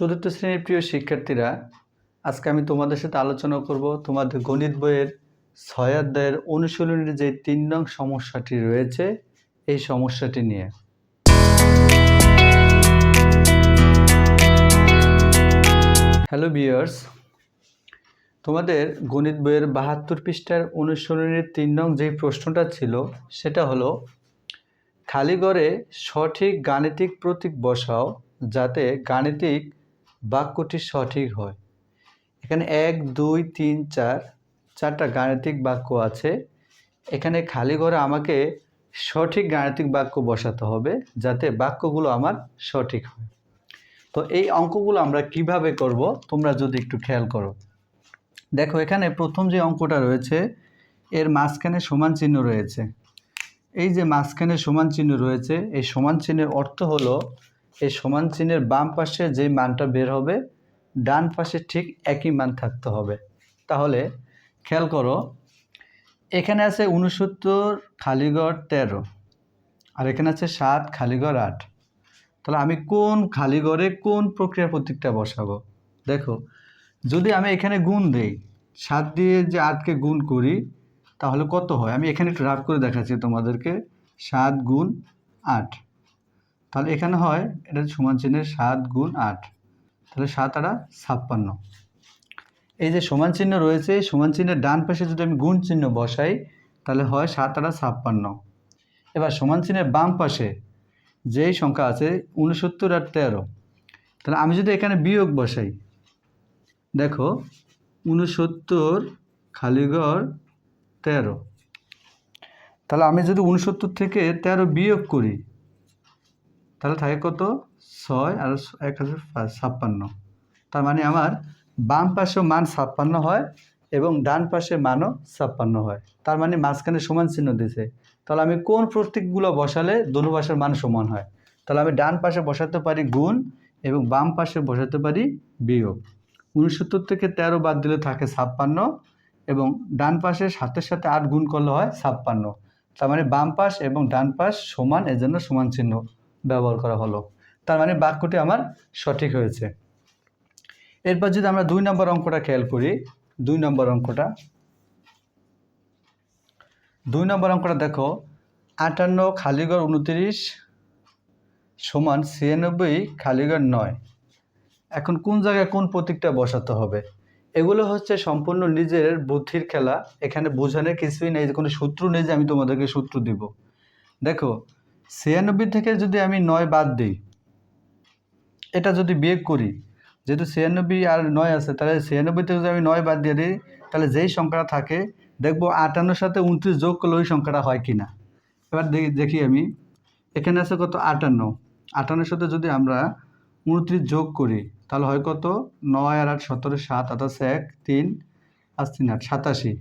চতুর্থ শ্রেণির প্রিয় শিক্ষার্থীরা, আজকে আমি তোমাদের সাথে আলোচনা করব তোমাদের গণিত বইয়ের ছয় অধ্যায়ের অনুশীলনের যে তিন নং সমস্যাটি রয়েছে, এই সমস্যাটি নিয়ে। হ্যালো বিয়ার্স তোমাদের গণিত বইয়ের বাহাত্তর পৃষ্ঠার অনুশীলনের তিন নং যে প্রশ্নটা ছিল, সেটা হলো খালিগড়ে সঠিক গাণিতিক প্রতীক বসাও যাতে গাণিতিক বাক্যটি সঠিক হয়। এখানে এক, দুই, তিন, চার, চারটা গাণিতিক বাক্য আছে। এখানে খালি ঘরে আমাকে সঠিক গাণিতিক বাক্য বসাতে হবে যাতে বাক্যগুলো আমার সঠিক হয়। তো এই অঙ্কগুলো আমরা কীভাবে করব তোমরা যদি একটু খেয়াল করো। দেখো, এখানে প্রথম যে অঙ্কটা রয়েছে, এর মাঝখানে সমান চিহ্ন রয়েছে। এই যে মাঝখানে সমান চিহ্ন রয়েছে, এই সমান চিহ্নের অর্থ হলো এই সমান চিহ্নের বাম পাশে যে মানটা বের হবে, ডান পাশে ঠিক একই মান থাকতে হবে। তাহলে খেয়াল করো, এখানে আছে উনসত্তর খালিগড় তেরো, আর এখানে আছে সাত খালিগড় আট। তাহলে আমি কোন খালিগড়ে কোন প্রক্রিয়ার প্রতীকটা বসাবো? দেখো, যদি আমি এখানে গুণ দেই, সাত দিয়ে যে আটকে গুণ করি, তাহলে কত হয়? আমি এখানে একটু রাফ করে দেখাচ্ছি তোমাদেরকে, সাত গুণ আট। তাহলে এখানে হয়, এটা সমান চিহ্নের সাত গুণ আট। তাহলে সাত আটা ছাপ্পান্ন। এই যে সমান চিহ্ন রয়েছে সমান চিহ্নের ডান পাশে যদি আমি গুণ চিহ্ন বসাই, তাহলে হয় সাত আটা ছাপ্পান্ন। এবার সমান চিহ্নের বাম পাশে যেই সংখ্যা আছে উনসত্তর আর তেরো। তাহলে আমি যদি এখানে বিয়োগ বসাই, দেখো উনসত্তর খালিগড় তেরো। তাহলে আমি যদি উনসত্তর থেকে তেরো বিয়োগ করি তাহলে থাকে কত? ছয় আর এক হাজার ছাপ্পান্ন। তার মানে আমার বাম পাশেও মান ছাপ্পান্ন হয় এবং ডান পাশে মানও ছাপ্পান্ন হয়। তার মানে মাঝখানে সমান চিহ্ন দিয়েছে। তাহলে আমি কোন প্রতীকগুলো বসালে দোনো পাশের মান সমান হয়? তাহলে আমি ডান পাশে বসাতে পারি গুণ এবং বাম পাশে বসাতে পারি বিয়োগ। উনসত্তর থেকে তেরো বাদ দিলে থাকে ছাপ্পান্ন এবং ডান পাশে সাতের সাথে আট গুণ করলে হয় ছাপ্পান্ন। তার মানে বাম পাশ এবং ডান পাশ সমান, এজন্য সমান চিহ্ন। ব্যবহার করা হলো। তার মানে বাক্যটি আমার সঠিক হয়েছে। এরপর যদি আমরা দুই নম্বর অঙ্কটা খেয়াল করি, দুই নম্বর অঙ্কটা। দুই নম্বর অঙ্কটা দেখো, আটান্ন খালিগড় উনত্রিশ সমান ছিয়ানব্বই খালিগড় নয়। এখন কোন জায়গায় কোন প্রতীকটা বসাতে হবে? এগুলো হচ্ছে সম্পূর্ণ নিজের বুদ্ধির খেলা। এখানে বোঝানোর কিছুই নেই কোনো সূত্র নেই যে আমি তোমাদেরকে সূত্র দিব। দেখো ছিয়ানব্বই থেকে যদি আমি নয় বাদ দিই, এটা যদি বিয়োগ করি, যেহেতু ছিয়ানব্বই আর নয় আছে, তাহলে ছিয়ানব্বই থেকে যদি আমি নয় বাদ দিয়ে দিই, তাহলে যেই সংখ্যাটা থাকে, দেখব আটান্নর সাথে উনত্রিশ যোগ করলে ওই সংখ্যাটা হয় কি না এবার দেখি আমি, এখানে আছে কত? আটান্ন। আটান্নর সাথে যদি আমরা উনত্রিশ যোগ করি, তাহলে হয় কত? নয় আর আট, সতেরো, সাত, আঠাশ, এক, তিন, পাঁচ, তিন, আট, সাতাশি।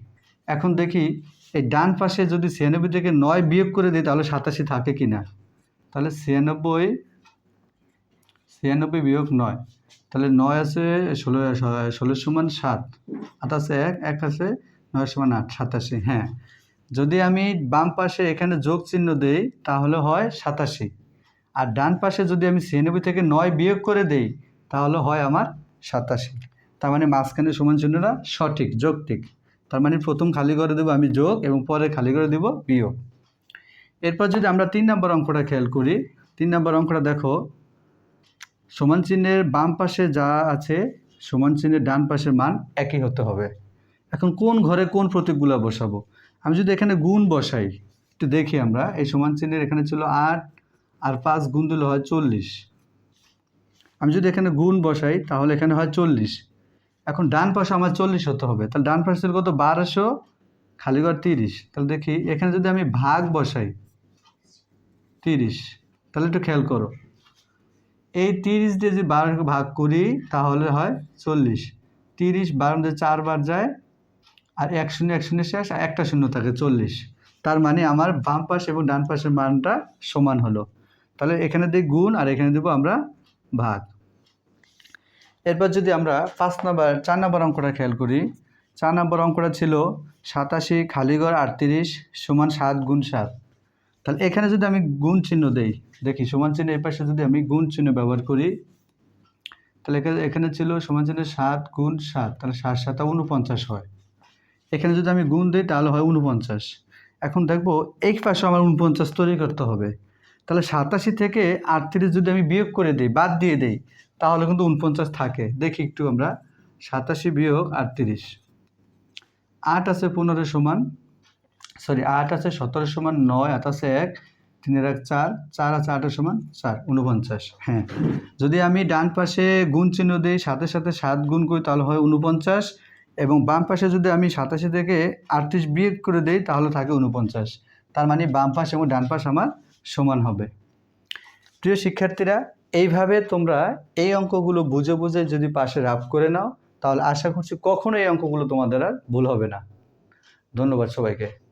এখন দেখি এই ডান পাশে যদি ছিয়ানব্বই থেকে নয় বিয়োগ করে দিই, তাহলে সাতাশি থাকে কি না তাহলে ছিয়ানব্বই ছিয়ানব্বই বিয়োগ নয়, তাহলে নয় আছে ষোলো ষোলো সমান সাত আঠাশ এক এক আছে নয় সমান আট, সাতাশি হ্যাঁ। যদি আমি বাম পাশে এখানে যোগ চিহ্ন দেই, তাহলে হয় সাতাশি। আর ডান পাশে যদি আমি ছিয়ানব্বই থেকে নয় বিয়োগ করে দেই, তাহলে হয় আমার সাতাশি। তার মানে মাঝখানে সমান চিহ্নটা সঠিক, যৌক্তিক। তার মানে প্রথম খালি করে দেবো আমি যোগ এবং পরে খালি করে দেবো বিয়োগ। এরপর যদি আমরা তিন নম্বর অঙ্কটা খেয়াল করি, তিন নম্বর অঙ্কটা দেখো, সমান চিহ্নের বাম পাশে যা আছে, সমান চিহ্নের ডান পাশের মান একই হতে হবে। এখন কোন ঘরে কোন প্রতীকগুলো বসাবো? আমি যদি এখানে গুণ বসাই, একটু দেখি আমরা, এই সমান চিহ্নের এখানে ছিল আট আর পাঁচ গুণ দিলে হয় চল্লিশ। আমি যদি এখানে গুণ বসাই, তাহলে এখানে হয় চল্লিশ। এখন ডান পাশে আমার চল্লিশ হতে হবে। তাহলে ডান পাশে কত? বারোশো খালিগড় তিরিশ। তাহলে দেখি, এখানে যদি আমি ভাগ বসাই, তিরিশ। তাহলে একটু খেয়াল করো। এই তিরিশ দিয়ে যদি বারোকে ভাগ করি, তাহলে হয় চল্লিশ। তিরিশ বারো দিয়ে চারবার যায়, আর এক শূন্য এক শূন্য শেষ, আর একটা শূন্য থাকে, চল্লিশ। তার মানে আমার বাম পাশ এবং ডান পাশের মানটা সমান হলো। তাহলে এখানে দিই গুণ, আর এখানে দেবো আমরা ভাগ। এরপর যদি আমরা পাঁচ নম্বর, চার নম্বর অঙ্কটা খেয়াল করি, চার নম্বর অঙ্কটা ছিল সাতাশি খালিগড় আটত্রিশ সমান সাত গুণ সাত। তাহলে এখানে যদি আমি গুণ চিহ্ন দেই, দেখি সমান চিহ্ন এর পাশে যদি আমি গুণ চিহ্ন ব্যবহার করি, তাহলে এখানে ছিল সমান চিহ্ন সাত গুণ সাত, তাহলে সাত সাতা উনপঞ্চাশ হয়। এখানে যদি আমি গুণ দিই, তাহলে হয় উনপঞ্চাশ। এখন দেখব এই পাশে আমার উনপঞ্চাশ তৈরি করতে হবে। তাহলে সাতাশি থেকে আটত্রিশ যদি আমি বিয়োগ করে দিই, বাদ দিয়ে দিই, তাহলে কিন্তু উনপঞ্চাশ থাকে। দেখি একটু আমরা। সাতাশি বিয়োগ আটত্রিশ। আট আছে পনেরো সমান সরি আট আছে সতেরো সমান নয়, আট আছে এক তিনের এক চার চার আছে আটের সমান চার উনপঞ্চাশ হ্যাঁ। যদি আমি ডান পাশে গুণ চিহ্ন দিই, সাথে সাথে সাত গুণ করি, তাহলে হয় উনপঞ্চাশ এবং বাম পাশে যদি আমি সাতাশি থেকে আটত্রিশ বিয়োগ করে দিই, তাহলে থাকে উনপঞ্চাশ তার মানে বাম পাশ এবং ডান পাশ আমার সমান হবে। প্রিয় শিক্ষার্থীরা, এইভাবে তোমরা এই অঙ্কগুলো বুঝে বুঝে যদি পাশে রাফ করে নাও, তাহলে আশা করছি কখনো এই অঙ্কগুলো তোমাদের আর ভুল হবে না। ধন্যবাদ সবাইকে।